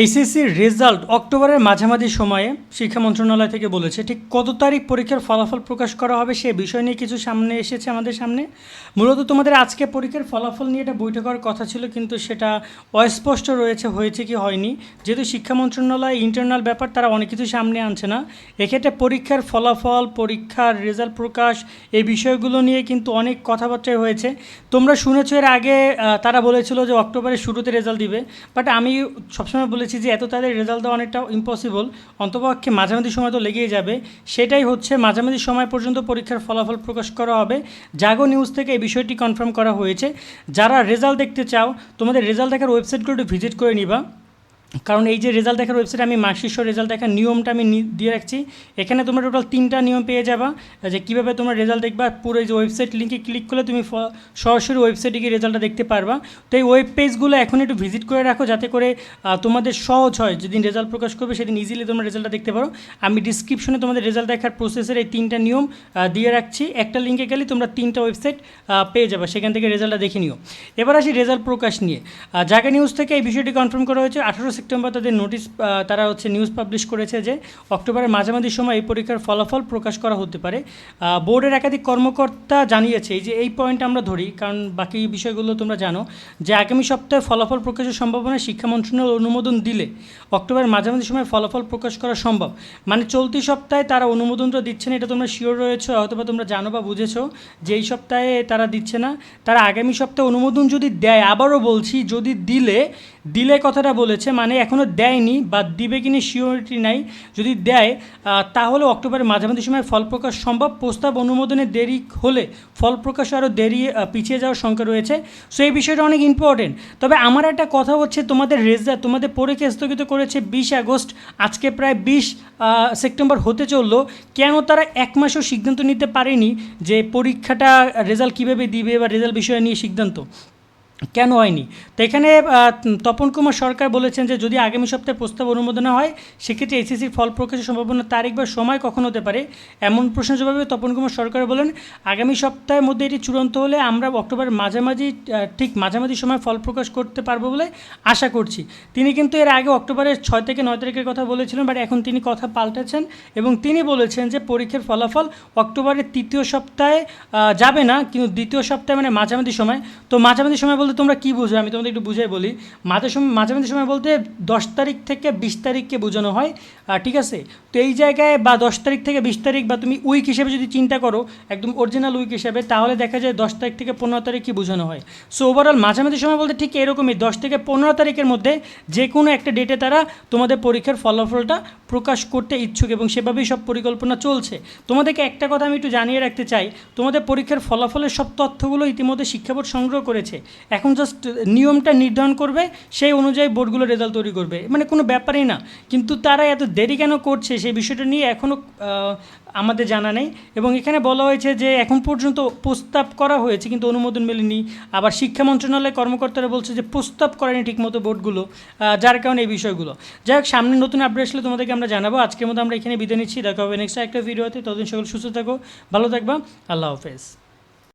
এইচএসসির result অক্টোবরের মাঝামাঝি সময়ে শিক্ষা মন্ত্রণালয় থেকে বলেছে, ঠিক কত তারিখ পরীক্ষার ফলাফল প্রকাশ করা হবে সে বিষয় নিয়ে কিছু সামনে এসেছে আমাদের সামনে। মূলত তোমাদের আজকে পরীক্ষার ফলাফল নিয়ে এটা বৈঠক হওয়ার কথা ছিল, কিন্তু সেটা অস্পষ্ট রয়েছে, হয়েছে কি হয়নি। যেহেতু শিক্ষা মন্ত্রণালয় ইন্টারনাল ব্যাপার, তারা অনেক কিছু সামনে আনছে না। এক্ষেত্রে পরীক্ষার ফলাফল, পরীক্ষার রেজাল্ট প্রকাশ, এই বিষয়গুলো নিয়ে কিন্তু অনেক কথাবার্তাই হয়েছে। তোমরা শুনেছো এর আগে তারা বলেছিল যে অক্টোবরের শুরুতে রেজাল্ট দিবে বাট আমি সবসময় বলেছি যে এত তাদের রেজাল্ট দেওয়া অনেকটা ইম্পসিবল অন্তপক্ষে মাঝামাঝি সময় তো লেগেই যাবে। সেটাই হচ্ছে মাঝামাঝি সময় পর্যন্ত পরীক্ষার ফলাফল প্রকাশ করা হবে। জাগো নিউজ থেকে এই বিষয়টি কনফার্ম করা হয়েছে। যারা রেজাল্ট দেখতে চাও, তোমাদের রেজাল্ট দেখার ওয়েবসাইটগুলো একটু ভিজিট করে নিবা। কারণ এই যে রেজাল্ট দেখার ওয়েবসাইটে আমি মার্কশিট রেজাল্ট দেখার নিয়মটা আমি দিয়ে রাখছি। এখানে তোমরা টোটাল তিনটা নিয়ম পেয়ে যাবা। যে কীভাবে তোমরা রেজাল্ট দেখবা, পুরো এই যে ওয়েবসাইট লিঙ্কে ক্লিক করলে তুমি সরাসরি ওয়েবসাইটে গিয়ে রেজাল্টটা দেখতে পারবা। তো এই ওয়েব পেজগুলো এখন একটু ভিজিট করে রাখো, যাতে করে তোমাদের সহজ হয়। যেদিন রেজাল্ট প্রকাশ করবে, সেদিন ইজিলি তোমরা রেজাল্টটা দেখতে পারো। আমি ডিসক্রিপশনে তোমাদের রেজাল্ট দেখার প্রসেসের এই তিনটা নিয়ম দিয়ে রাখছি। একটা লিঙ্কে গেলে তোমরা তিনটা ওয়েবসাইট পেয়ে যাবে। সেখান থেকে রেজাল্টটা দেখে নিও। এবার আসি রেজাল্ট প্রকাশ নিয়ে। জাগা নিউজ থেকে এই বিষয়টি কনফার্ম করা হয়েছে। আঠারো সেপ্টেম্বর তাদের নোটিশ তারা হচ্ছে নিউজ পাবলিশ করেছে যে অক্টোবরের মাঝামাঝি সময় এই পরীক্ষার ফলাফল প্রকাশ করা হতে পারে। বোর্ডের একাধিক কর্মকর্তা জানিয়েছে যে এই পয়েন্ট আমরা ধরি, কারণ বাকি বিষয়গুলো তোমরা জানো, যে আগামী সপ্তাহে ফলাফল প্রকাশের সম্ভাবনা শিক্ষা মন্ত্রণালয় অনুমোদন দিলে অক্টোবরের মাঝামাঝি সময় ফলাফল প্রকাশ করা সম্ভব। মানে চলতি সপ্তাহে তারা অনুমোদনটা দিচ্ছে না, এটা তোমরা শিওর রয়েছো অথবা তোমরা জানো বা বুঝেছ যে এই সপ্তাহে তারা দিচ্ছে না। তারা আগামী সপ্তাহে অনুমোদন যদি দেয়, আবারও বলছি, যদি দিলে দিলে কথাটা বলেছে মানে এখনও দেয়নি, বা দিবে কিনা শিওরিটি নাই। যদি দেয় তাহলে অক্টোবরের মাঝামাঝি সময় ফল প্রকাশ সম্ভব। প্রস্তাব অনুমোদনে দেরি হলে ফল প্রকাশ আরও দেরি পিছিয়ে যাওয়ার শঙ্কা রয়েছে। সো এই বিষয়টা অনেক ইম্পর্টেন্ট তবে আমার একটা কথা হচ্ছে, তোমাদের রেজাল্ট, তোমাদের পরীক্ষা স্থগিত করেছে বিশ আগস্ট, আজকে প্রায় বিশ সেপ্টেম্বর হতে চলল। কেন তারা এক মাসও সিদ্ধান্ত নিতে পারেনি যে পরীক্ষাটা রেজাল্ট কীভাবে দিবে বা রেজাল্ট বিষয় নিয়ে সিদ্ধান্ত? কেন হয়নি? তো এখানে তপন কুমার সরকার বলেছেন যে যদি আগামী সপ্তাহে প্রস্তাব অনুমোদন হয়, সেক্ষেত্রে এসএসসির ফল প্রকাশের সম্ভাবনা তারিখ বা সময় কখন হতে পারে? এমন প্রশ্ন জবাবে তপন কুমার সরকার বলেন, আগামী সপ্তাহের মধ্যে এটি চূড়ান্ত হলে আমরা অক্টোবরের মাঝামাঝি ঠিক মাঝামাঝি সময় ফল প্রকাশ করতে পারব বলে আশা করছি। তিনি কিন্তু এর আগে অক্টোবরের ছয় থেকে নয় তারিখের কথা বলেছিলেন, বাট এখন তিনি কথা পাল্টেছেন এবং তিনি বলেছেন যে পরীক্ষার ফলাফল অক্টোবরের তৃতীয় সপ্তাহে যাবে না, কিন্তু দ্বিতীয় সপ্তাহে মানে মাঝামাঝি সময়। তো মাঝামাঝি সময় বলতে তোমরা কী বুঝো? আমি তোমাদের একটু বুঝাই বলি। মাঝে সময় মাঝামাঝি সময় বলতে দশ তারিখ থেকে বিশ তারিখকে বোঝানো হয় ঠিক আছে? তো এই জায়গায় বা দশ তারিখ থেকে বিশ তারিখ বা তুমি উইক হিসেবে যদি চিন্তা করো, একদম অরিজিনাল উইক হিসেবে, তাহলে দেখা যায় দশ তারিখ থেকে পনেরো তারিখ কি বোঝানো হয়। সো ওভারঅল মাঝামাঝি সময় বলতে ঠিক এরকমই, দশ থেকে পনেরো তারিখের মধ্যে যে কোনো একটা ডেটে তারা তোমাদের পরীক্ষার ফলাফলটা প্রকাশ করতে ইচ্ছুক এবং সেভাবেই সব পরিকল্পনা চলছে। তোমাদেরকে একটা কথা আমি একটু জানিয়ে রাখতে চাই। তোমাদের পরীক্ষার ফলাফলের সব তথ্যগুলো ইতিমধ্যে শিক্ষা বোর্ড সংগ্রহ করেছে। এখন জাস্ট নিয়মটা নির্ধারণ করবে, সেই অনুযায়ী বোর্ডগুলো রেজাল্ট তৈরি করবে। মানে কোনো ব্যাপারই না। কিন্তু তারা এত দেরি কেন করছে সেই বিষয়টা নিয়ে এখনও আমাদের জানা নেই। এবং এখানে বলা হয়েছে যে এখন পর্যন্ত প্রস্তাব করা হয়েছে, কিন্তু অনুমোদন মেলেনি। আবার শিক্ষা মন্ত্রণালয়ের কর্মকর্তারা বলছে যে প্রস্তাব করেনি ঠিকমতো বোর্ডগুলো যার কারণে এই বিষয়গুলো। যাই হোক, সামনে নতুন আপডেট আসলে তোমাদেরকে আমরা জানাব। আজকের মতো আমরা এখানে বিদায় নিচ্ছি। দেখা হবে নেক্সট একটা ভিডিওতে। ততদিন সকল সুস্থ থাকো, ভালো থাকবা। আল্লাহ হাফেজ।